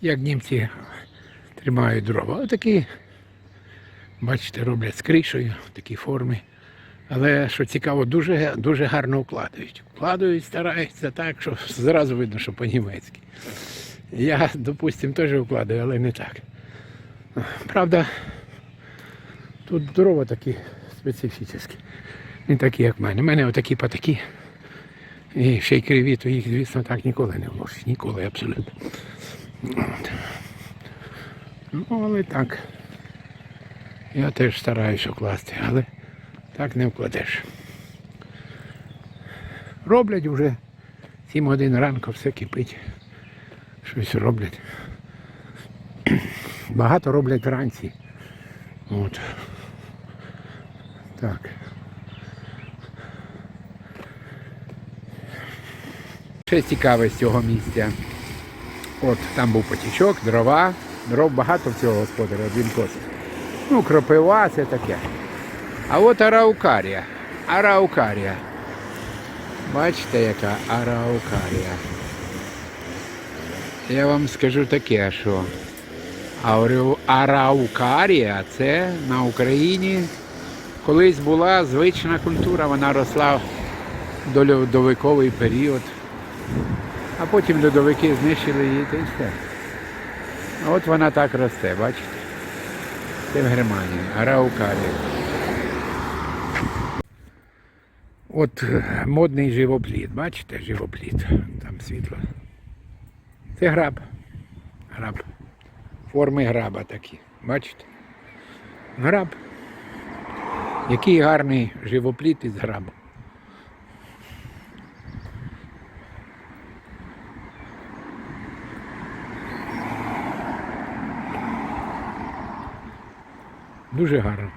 як німці тримають дрова. Отакі, бачите, роблять з кришею в такій формі. Але що цікаво, дуже, дуже гарно вкладають. Вкладають, стараються так, що зразу видно, що по-німецьки. Я, допустимо, теж вкладаю, але не так. Правда, тут дрова такі специфічні. Не такі, як в мене. У мене отакі потакі. І ще й криві, то їх, звісно, так ніколи не вложиш. Ніколи абсолютно. Ну, але так. Я теж стараюся вкласти, але так не вкладеш. Роблять вже 7 годин ранку, все кипить. Щось роблять. Багато роблять вранці. От. Так. Ще цікаве з цього місця. От там був потічок, дрова. Дров багато в цього господаря, один косить. Ну, кропива, це таке. А от араукарія. Араукарія. Бачите, яка араукарія. Я вам скажу таке, що араукарія це на Україні колись була звична культура, вона росла до льодовиковий період. А потім льодовики знищили її та й все. А от вона так росте, бачите? Це в Германії, Араукарія. От е, модний живопліт, бачите, живопліт, там світло. Це граб. Граб. Форми граба такі. Бачите? Граб. Який гарний живопліт із граба. Дуже гарно.